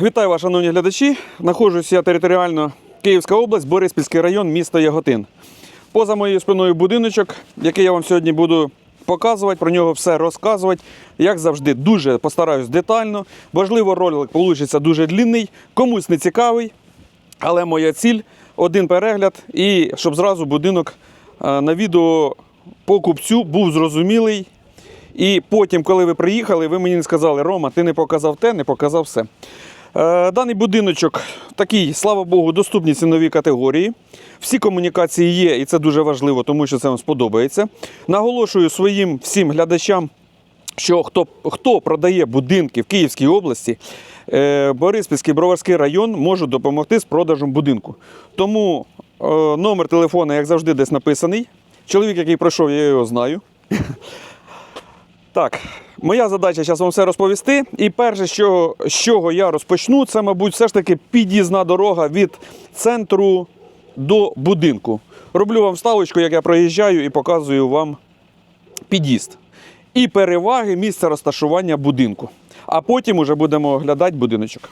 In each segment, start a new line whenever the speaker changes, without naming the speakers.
Вітаю вас, шановні глядачі. Знаходжусь я територіально Київська область, Бориспільський район, місто Яготин. Поза моєю спиною будиночок, який я вам сьогодні буду показувати, про нього все розказувати. Як завжди, дуже постараюсь детально. Можливо, ролик вийде дуже длинний, комусь не цікавий. Але моя ціль один перегляд, і щоб зразу будинок е, на відео покупцю був зрозумілий. І потім, коли ви приїхали, ви мені не сказали, Рома, ти не показав те, не показав все. Е, Даний будиночок такий, слава Богу, доступні цінові категорії. Всі комунікації є, і це дуже важливо, тому що це вам сподобається. Наголошую своїм всім глядачам, що хто, хто продає будинки в Київській області, е, Бориспільський Броварський район можуть допомогти з продажем будинку. Тому е, номер телефону, як завжди, десь написаний. Чоловік, який пройшов, я його знаю. Так, моя задача зараз вам все розповісти. І перше, що, з чого я розпочну, це, мабуть, все ж таки під'їзна дорога від центру до будинку. Роблю вам ставочку, як я проїжджаю, і показую вам під'їзд. І переваги місця розташування будинку. А потім уже будемо оглядати будиночок.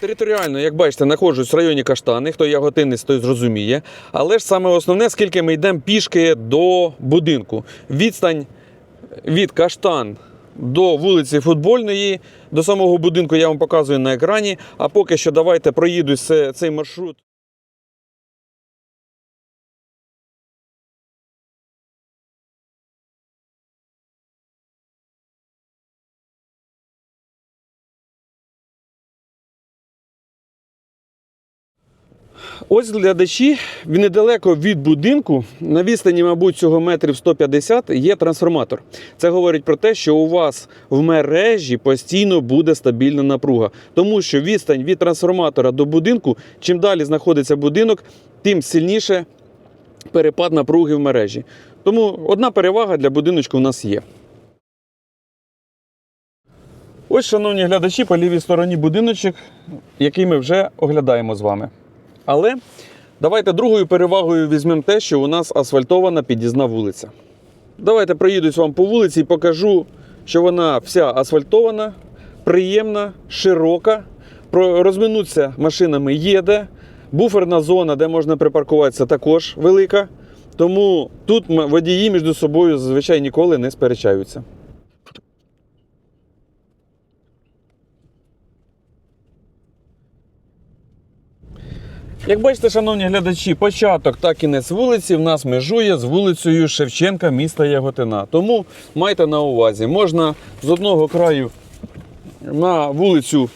Територіально, як бачите, знаходжусь в районі Каштани. Хто яготинець, той зрозуміє. Але ж саме основне, скільки ми йдемо пішки до будинку. Відстань від Каштан до вулиці Футбольної, до самого будинку я вам показую на екрані. А поки що давайте проїдусь цей маршрут. Ось глядачі, недалеко від будинку, на відстані, мабуть, цього метрів 150 є трансформатор. Це говорить про те, що у вас в мережі постійно буде стабільна напруга. Тому що відстань від трансформатора до будинку, чим далі знаходиться будинок, тим сильніше перепад напруги в мережі. Тому одна перевага для будиночку у нас є. Ось, шановні глядачі, по лівій стороні будиночок, який ми вже оглядаємо з вами. Але давайте другою перевагою візьмемо те, що у нас асфальтована під'їзна вулиця. Давайте проїдусь вам по вулиці і покажу, що вона вся асфальтована, приємна, широка. Розминутися машинами є де. Буферна зона, де можна припаркуватися, також велика. Тому тут водії між собою зазвичай ніколи не сперечаються. Як бачите, шановні глядачі, початок та кінець вулиці в нас межує з вулицею Шевченка міста Яготина. Тому майте на увазі, можна з одного краю на вулицю,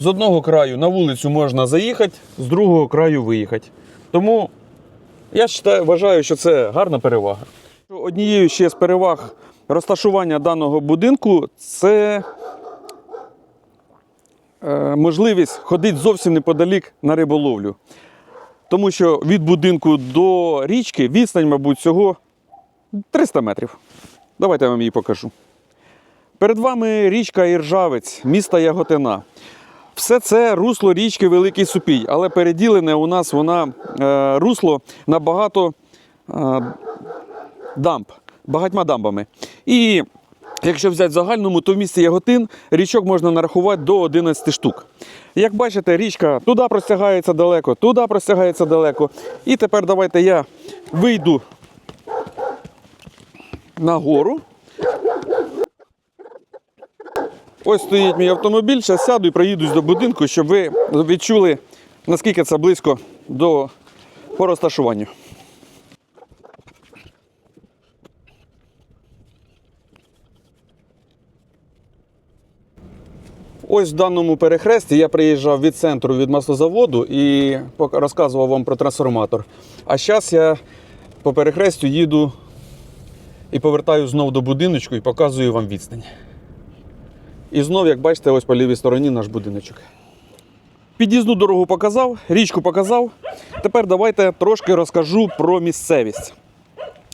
з одного краю на вулицю можна заїхати, з другого краю виїхати. Тому я вважаю, що це гарна перевага. Однією ще з переваг розташування даного будинку це е, можливість ходити зовсім неподалік на риболовлю. Тому що від будинку до річки відстань, мабуть, всього 300 метрів. Давайте я вам її покажу. Перед вами річка Іржавець, міста Яготина. Все це русло річки Великий Супій, але переділене у нас вона е, русло на багато е, дамб, багатьма дамбами. І якщо взяти в загальному, то в місті Яготин річок можна нарахувати до 11 штук. Як бачите, річка туди простягається далеко, туди простягається далеко. І тепер давайте я вийду на гору. Ось стоїть мій автомобіль, зараз сяду і проїдусь до будинку, щоб ви відчули, наскільки це близько до по розташуванню. Ось в даному перехресті я приїжджав від центру від маслозаводу і розказував вам про трансформатор. А зараз я по перехрестю їду і повертаю знову до будиночку і показую вам відстань. І знов, як бачите, ось по лівій стороні наш будиночок. Під'їзну дорогу показав, річку показав. Тепер давайте трошки розкажу про місцевість.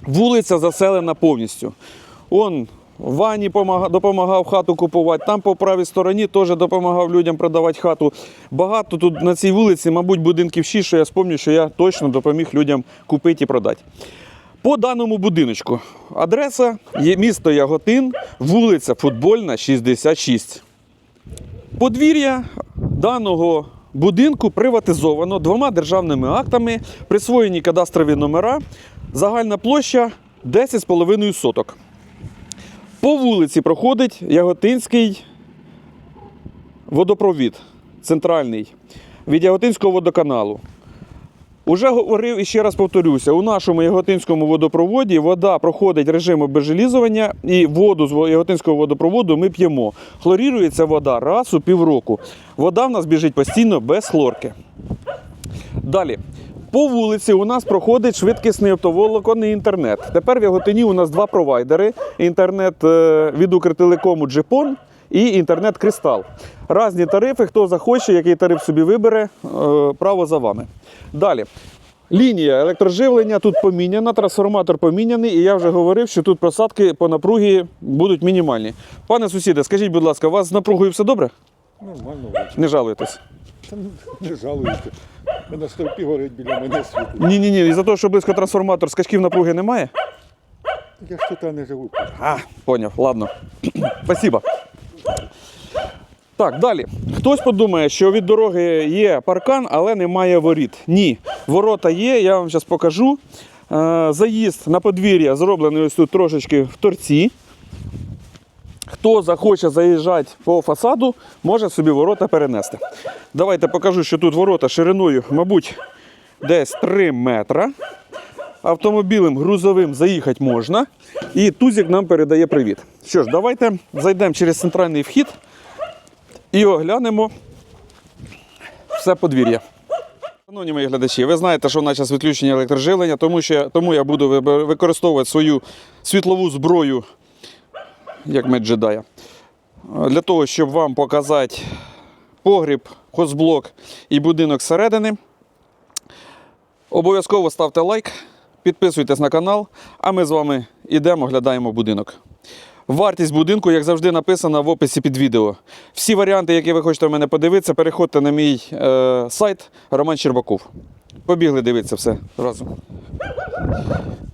Вулиця заселена повністю. Он Вані допомагав хату купувати, там по правій стороні теж допомагав людям продавати хату. Багато тут на цій вулиці, мабуть, будинків 6, що я спомню, що я точно допоміг людям купити і продати. По даному будиночку. Адреса є місто Яготин, вулиця Футбольна, 66. Подвір'я даного будинку приватизовано двома державними актами, присвоєні кадастрові номера, загальна площа 10,5 соток. По вулиці проходить Яготинський водопровід центральний від Яготинського водоканалу. Уже говорив і ще раз повторюся: у нашому Яготинському водопроводі вода проходить режим обезжелізування, і воду з Яготинського водопроводу ми п'ємо. Хлорірується вода раз у півроку. Вода в нас біжить постійно без хлорки. Далі. По вулиці у нас проходить швидкісний оптоволоконний інтернет. Тепер в Яготині у нас два провайдери: інтернет е, від Укртелекому Джипон і інтернет Кристал. Разні тарифи, хто захоче, який тариф собі вибере, е, право за вами. Далі. Лінія електроживлення тут поміняна, трансформатор поміняний, і я вже говорив, що тут просадки по напругі будуть мінімальні. Пане сусіде, скажіть, будь ласка, у вас з напругою все добре?
Нормально.
Не жалуєтесь?
Та Не жалуюся. На стовпі горить біля мене світло.
Ні, ні, ні. І за те, що близько трансформатор, скачків напруги немає?
Я ж тут не живу.
А, поняв, ладно. Спасибо. Так, далі. Хтось подумає, що від дороги є паркан, але немає воріт. Ні, ворота є, я вам зараз покажу. Е, Заїзд на подвір'я зроблений ось тут трошечки в торці. Хто захоче заїжджати по фасаду, може собі ворота перенести. Давайте покажу, що тут ворота шириною, мабуть, десь 3 метра. Автомобілем грузовим заїхати можна. І Тузік нам передає привіт. Що ж, давайте зайдемо через центральний вхід і оглянемо все подвір'я. Шановні мої глядачі, ви знаєте, що в нас відключення електроживлення, тому, що, тому я буду використовувати свою світлову зброю, як ми джедая, для того, щоб вам показати погріб, хозблок і будинок зсередини. Обов'язково ставте лайк, підписуйтесь на канал, а ми з вами йдемо, оглядаємо будинок. Вартість будинку, як завжди, написана в описі під відео. Всі варіанти, які ви хочете в мене подивитися, переходьте на мій е, сайт Роман Щербаков. Побігли дивитися все разом.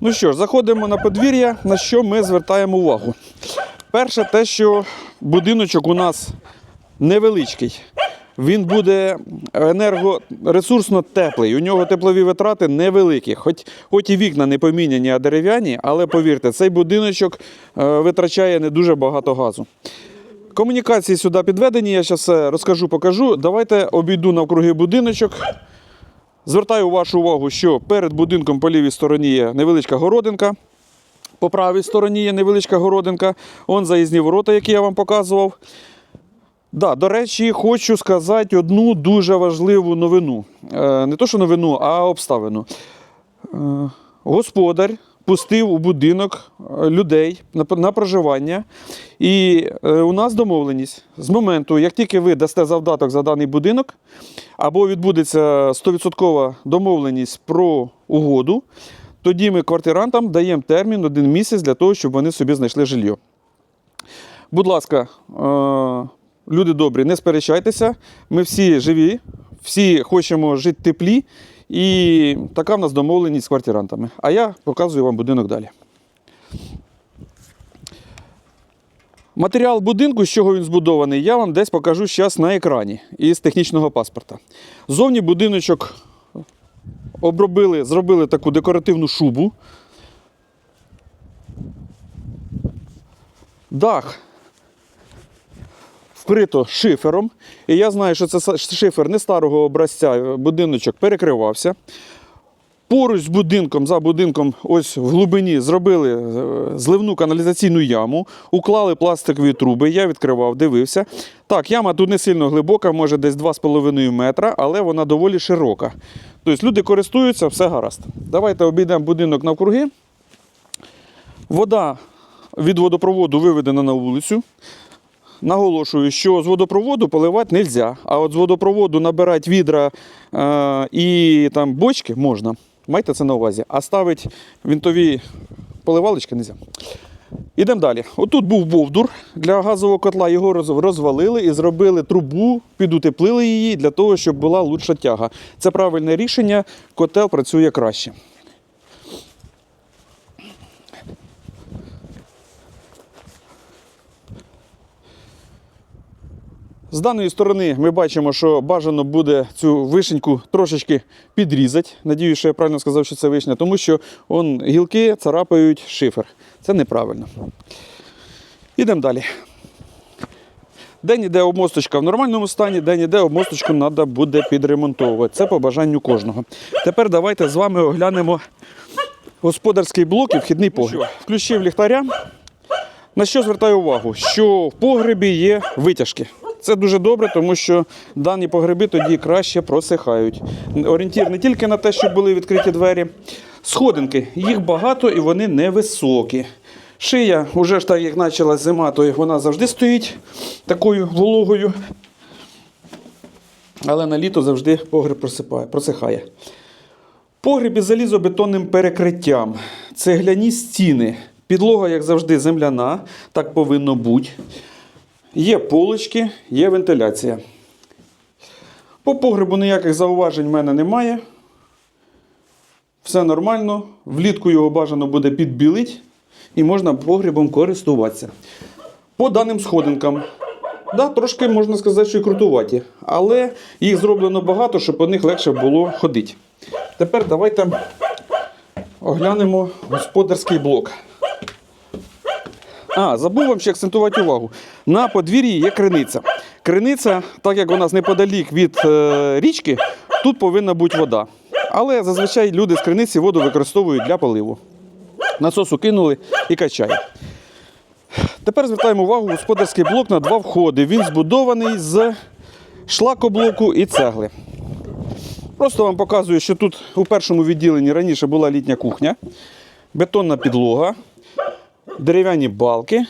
Ну що ж, заходимо на подвір'я, на що ми звертаємо увагу. Перше, те, що будиночок у нас невеличкий. Він буде енергоресурсно теплий. У нього теплові витрати невеликі. Хоч, хоч і вікна не поміняні, а дерев'яні, але повірте, цей будиночок е, витрачає не дуже багато газу. Комунікації сюди підведені, я зараз розкажу, покажу. Давайте обійду навкруги будиночок. Звертаю вашу увагу, що перед будинком по лівій стороні є невеличка городинка. По правій стороні є невеличка городинка. Он заїзні ворота, які я вам показував. Да, до речі, хочу сказати одну дуже важливу новину. Е, не то, що новину, а обставину. Е, господар пустив у будинок е, людей на, проживання. І у нас домовленість з моменту, як тільки ви дасте завдаток за даний будинок, або відбудеться 100% домовленість про угоду, тоді ми квартирантам даємо термін один місяць для того, щоб вони собі знайшли жилье. Будь ласка, е, люди добрі, не сперечайтеся. Ми всі живі, всі хочемо жити теплі, і така в нас домовленість з квартирантами. А я показую вам будинок далі. Матеріал будинку, з чого він збудований, я вам десь покажу зараз на екрані із технічного паспорта. Зовні будиночок обробили, зробили таку декоративну шубу. Дах вкрито шифером. І я знаю, що це шифер не старого образця, будиночок перекривався. Поруч з будинком, за будинком, ось в глибині зробили е, зливну каналізаційну яму, уклали пластикові труби. Я відкривав, дивився. Так, яма тут не сильно глибока, може десь 2,5 метра, але вона доволі широка. Тобто люди користуються, все гаразд. Давайте обійдемо будинок навкруги. Вода від водопроводу виведена на вулицю. Наголошую, що з водопроводу поливати не можна, а от з водопроводу набирати відра е, і там бочки можна. Майте це на увазі. А ставити вінтові поливалочки не можна. Ідемо далі. Отут був бовдур для газового котла, його розвалили і зробили трубу, підутеплили її для того, щоб була лучша тяга. Це правильне рішення, котел працює краще. З даної сторони ми бачимо, що бажано буде цю вишеньку трошечки підрізати. Надіюсь, що я правильно сказав, що це вишня, тому що он, гілки царапають шифер. Це неправильно. Ідемо далі. День іде обмосточка в нормальному стані, день іде обмосточку треба буде підремонтовувати. Це по бажанню кожного. Тепер давайте з вами оглянемо господарський блок і вхідний погріб. Включив ліхтаря. На що звертаю увагу? Що в погребі є витяжки. Це дуже добре, тому що дані погреби тоді краще просихають. Орієнтір не тільки на те, щоб були відкриті двері. Сходинки, їх багато і вони невисокі. Шия, вже ж так як почала зима, то вона завжди стоїть такою вологою. Але на літо завжди погреб просипає, просихає. Погріб із залізобетонним перекриттям, цегляні стіни, підлога, як завжди, земляна, так повинно бути. Є полочки, є вентиляція. По погребу ніяких зауважень в мене немає. Все нормально. Влітку його бажано буде підбілити і можна погребом користуватися. По даним сходинкам. Да, трошки можна сказати, що і крутуваті, але їх зроблено багато, щоб по них легше було ходити. Тепер давайте оглянемо господарський блок. А, забув вам ще акцентувати увагу. На подвір'ї є криниця. Криниця, так як у нас неподалік від е, річки, тут повинна бути вода. Але зазвичай люди з криниці воду використовують для поливу. Насосу кинули і качає. Тепер звертаємо увагу господарський блок на два входи. Він збудований з шлакоблоку і цегли. Просто вам показую, що тут у першому відділенні раніше була літня кухня, бетонна підлога, дерев'яні балки.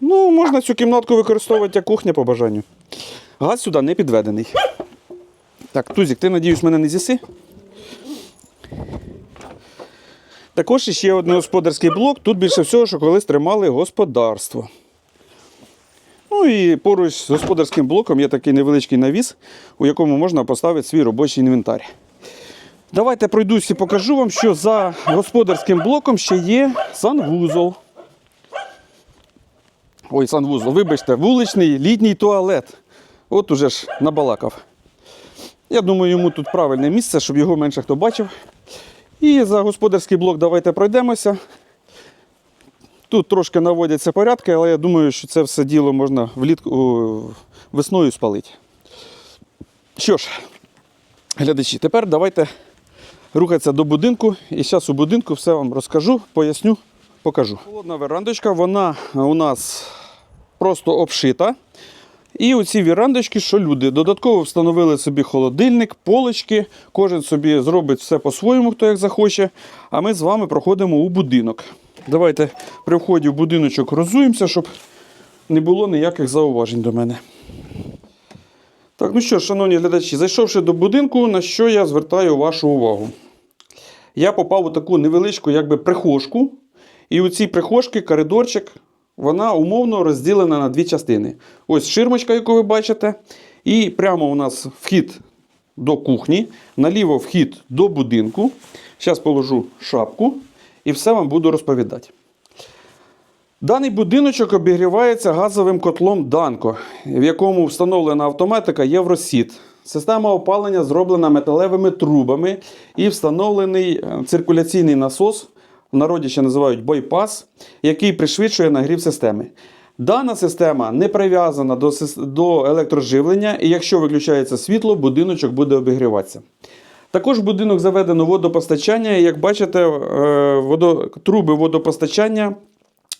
Ну, можна цю кімнатку використовувати як кухня по бажанню. Газ сюди не підведений. Так, Тузік, ти надіюсь, мене не з'їси? Також ще один господарський блок. Тут більше всього, що колись тримали господарство. Ну і поруч з господарським блоком є такий невеличкий навіс, у якому можна поставити свій робочий інвентар. Давайте пройдусь і покажу вам, що за господарським блоком ще є санвузол. Ой, санвузол, вибачте, вуличний літній туалет. От уже ж набалакав. Я думаю, йому тут правильне місце, щоб його менше хто бачив. І за господарський блок давайте пройдемося. Тут трошки наводяться порядки, але я думаю, що це все діло можна влітку весною спалити. Що ж, глядачі, тепер давайте рухатися до будинку. І зараз у будинку все вам розкажу, поясню, покажу. Холодна верандочка, вона у нас просто обшита. І оці вірандочки, що люди додатково встановили собі холодильник, полочки. Кожен собі зробить все по-своєму, хто як захоче. А ми з вами проходимо у будинок. Давайте при вході в будиночок розуємося, щоб не було ніяких зауважень до мене. Так, ну що, шановні глядачі, зайшовши до будинку, на що я звертаю вашу увагу? Я попав у таку невеличку якби прихожку. І у цій прихожці коридорчик, вона умовно розділена на дві частини. Ось ширмочка, яку ви бачите. І прямо у нас вхід до кухні, наліво вхід до будинку. Зараз положу шапку і все вам буду розповідати. Даний будиночок обігрівається газовим котлом Данко, в якому встановлена автоматика Євросіт. Система опалення зроблена металевими трубами і встановлений е, циркуляційний насос, в народі ще називають бойпас, який пришвидшує нагрів системи. Дана система не прив'язана до, до електроживлення, і якщо виключається світло, будиночок буде обігріватися. Також в будинок заведено водопостачання, і як бачите, е, водо, труби водопостачання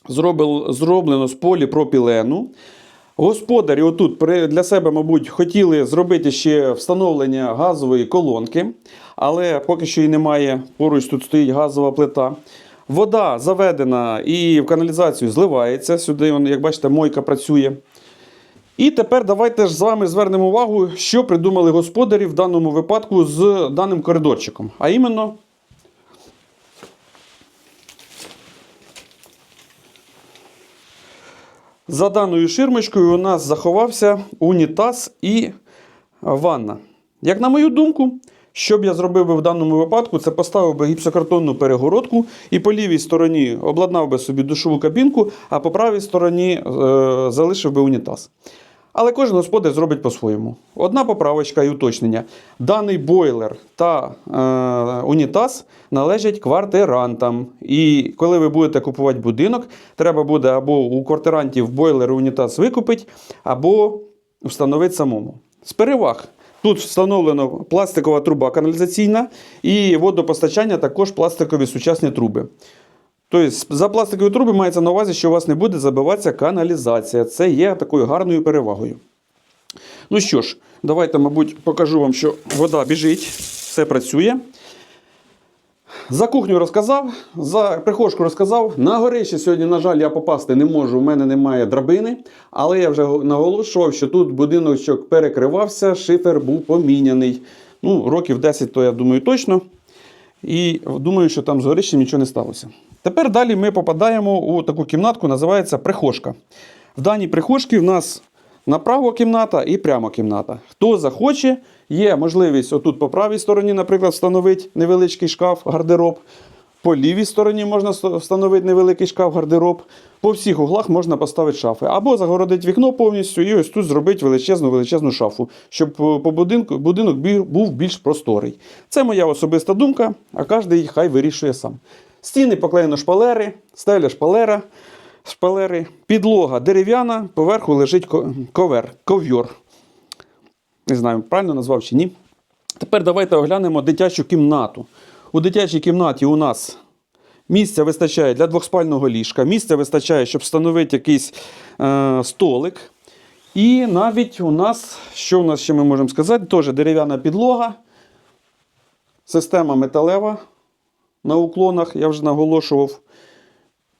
зроблено з поліпропілену. Господарі отут для себе, мабуть, хотіли зробити ще встановлення газової колонки, але поки що її немає. Поруч тут стоїть газова плита. Вода заведена і в каналізацію зливається. Сюди, як бачите, мойка працює. І тепер давайте ж з вами звернемо увагу, що придумали господарі в даному випадку з даним коридорчиком. А іменно, за даною ширмочкою у нас заховався унітаз і ванна. Як на мою думку, що б я зробив би в даному випадку, це поставив би гіпсокартонну перегородку і по лівій стороні обладнав би собі душову кабінку, а по правій стороні е, залишив би унітаз. Але кожен господар зробить по-своєму. Одна поправочка і уточнення. Даний бойлер та е, унітаз належать квартирантам. І коли ви будете купувати будинок, треба буде або у квартирантів бойлер і унітаз викупити, або встановити самому. З переваг. Тут встановлено пластикова труба каналізаційна і водопостачання також пластикові сучасні труби. Тобто за пластикові труби мається на увазі, що у вас не буде забиватися каналізація. Це є такою гарною перевагою. Ну що ж, давайте, мабуть, покажу вам, що вода біжить, все працює. За кухню розказав, за прихожку розказав. На горище сьогодні, на жаль, я попасти не можу, у мене немає драбини. Але я вже наголошував, що тут будиночок перекривався, шифер був поміняний. Ну, років 10, то я думаю, точно. І думаю, що там з горищем нічого не сталося. Тепер далі ми попадаємо у таку кімнатку, називається прихожка. В даній прихожці в нас направо кімната і прямо кімната. Хто захоче, є можливість отут по правій стороні, наприклад, встановити невеличкий шкаф, гардероб. По лівій стороні можна встановити невеликий шкаф, гардероб. По всіх углах можна поставити шафи. Або загородити вікно повністю і ось тут зробити величезну величезну шафу, щоб е, по будинку будинок був більш просторий. Це моя особиста думка, а кожен хай вирішує сам. Стіни поклеєно шпалери, стеля шпалера, шпалери, підлога дерев'яна, поверху лежить ко- ковер, ковйор. Не знаю, правильно назвав чи ні. Тепер давайте оглянемо дитячу кімнату. У дитячій кімнаті у нас місця вистачає для двохспального ліжка, місця вистачає, щоб встановити якийсь е, столик. І навіть у нас, що у нас ще ми можемо сказати, теж дерев'яна підлога, система металева на уклонах, я вже наголошував.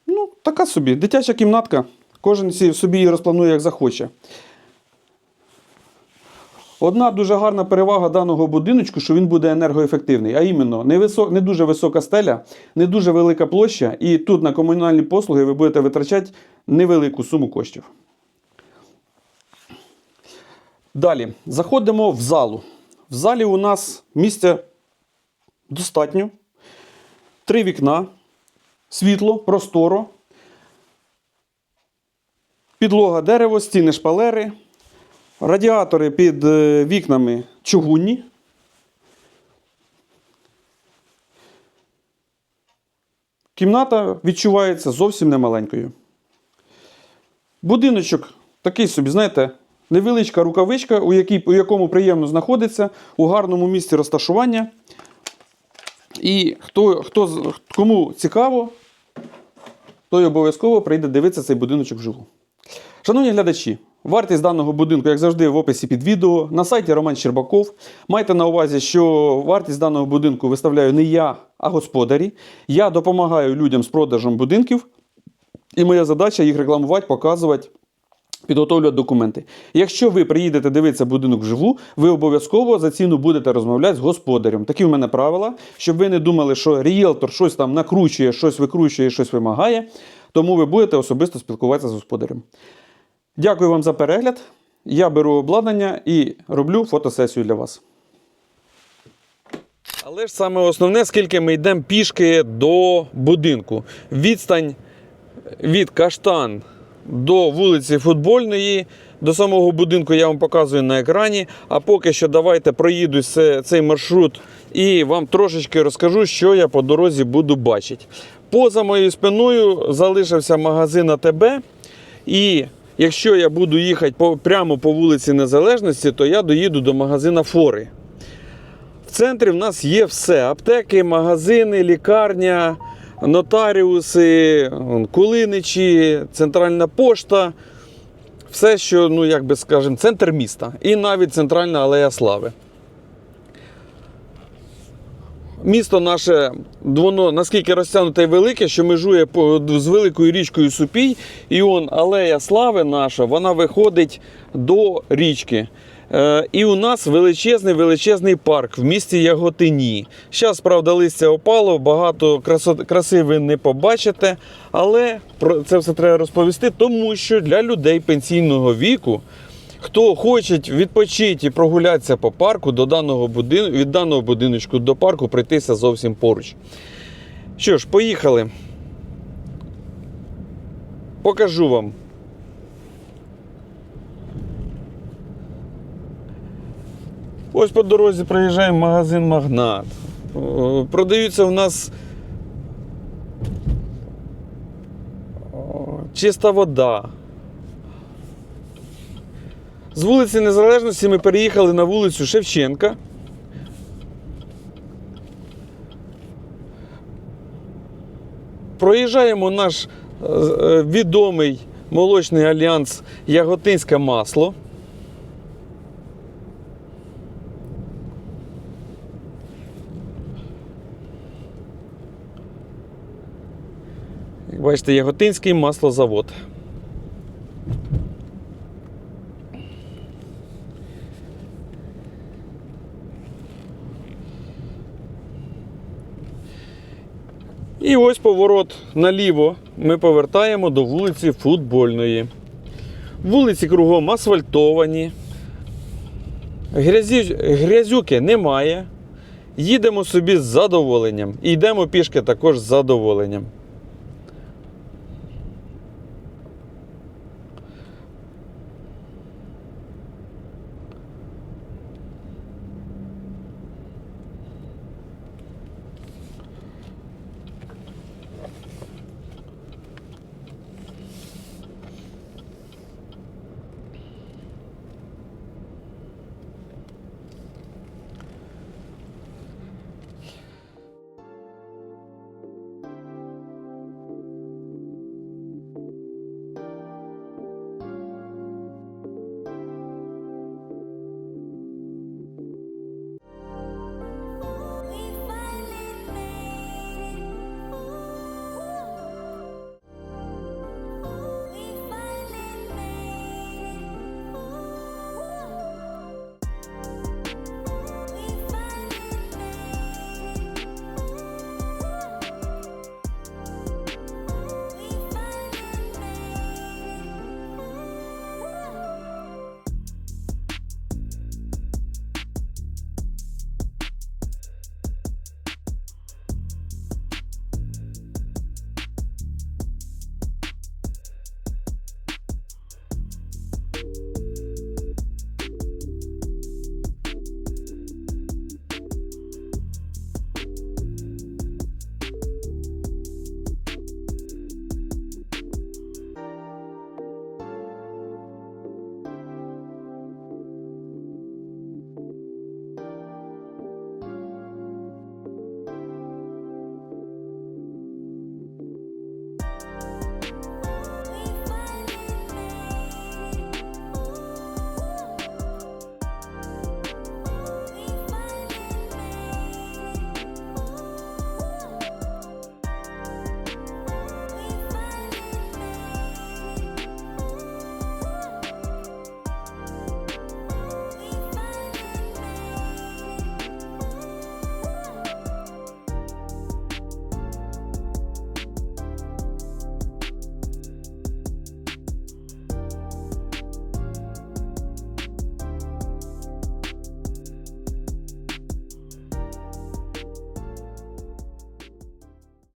Ну, така собі, дитяча кімнатка. Кожен собі її розпланує, як захоче. Одна дуже гарна перевага даного будиночку, що він буде енергоефективний. А іменно, не, висо... не дуже висока стеля, не дуже велика площа, і тут на комунальні послуги ви будете витрачати невелику суму коштів. Далі заходимо в залу. В залі у нас місця достатньо. Три вікна, світло, просторо, підлога дерево, стіни шпалери, радіатори під е, вікнами чугунні. Кімната відчувається зовсім немаленькою. Будиночок такий собі, знаєте, невеличка рукавичка, у, якій, у якому приємно знаходиться, у гарному місці розташування. І хто, хто, кому цікаво, той обов'язково прийде дивитися цей будиночок вживу. Шановні глядачі, вартість даного будинку, як завжди, в описі під відео. На сайті Роман Щербаков. Майте на увазі, що вартість даного будинку виставляю не я, а господарі. Я допомагаю людям з продажем будинків. І моя задача їх рекламувати, показувати, підготовлювати документи. Якщо ви приїдете дивитися будинок вживу, ви обов'язково за ціну будете розмовляти з господарем. Такі в мене правила, щоб ви не думали, що ріелтор щось там накручує, щось викручує, щось вимагає. Тому ви будете особисто спілкуватися з господарем. Дякую вам за перегляд. Я беру обладнання і роблю фотосесію для вас. Але ж саме основне, скільки ми йдемо пішки до будинку. Відстань від каштан до вулиці Футбольної, до самого будинку я вам показую на екрані. А поки що давайте проїду цей маршрут і вам трошечки розкажу, що я по дорозі буду бачити. Поза моєю спиною залишився магазин АТБ. І якщо я буду їхати по, прямо по вулиці Незалежності, то я доїду до магазина Фори. В центрі в нас є все: аптеки, магазини, лікарня, нотаріуси, кулиничі, центральна пошта. Все, що, ну, як би скажемо, центр міста. І навіть центральна алея слави. Місто наше, воно наскільки розтягнуте і велике, що межує з великою річкою Супій, і он алея слави наша, вона виходить до річки. Е, і у нас величезний величезний парк в місті Яготині. Зараз, правда, листя опало, багато краси ви не побачите, але про це все треба розповісти, тому що для людей пенсійного віку Хто хоче відпочити і прогулятися по парку до даного будин... від даного будиночку до парку пройтися зовсім поруч. Що ж, поїхали. Покажу вам. Ось по дорозі проїжджаємо магазин Магнат. Продаються у нас чиста вода. З вулиці Незалежності ми переїхали на вулицю Шевченка. Проїжджаємо наш е, е, відомий молочний альянс Яготинське масло. Бачите, Яготинський маслозавод. І ось поворот наліво. Ми повертаємо до вулиці Футбольної. Вулиці кругом асфальтовані. Грязі, грязюки немає. Їдемо собі з задоволенням. І йдемо пішки також з задоволенням.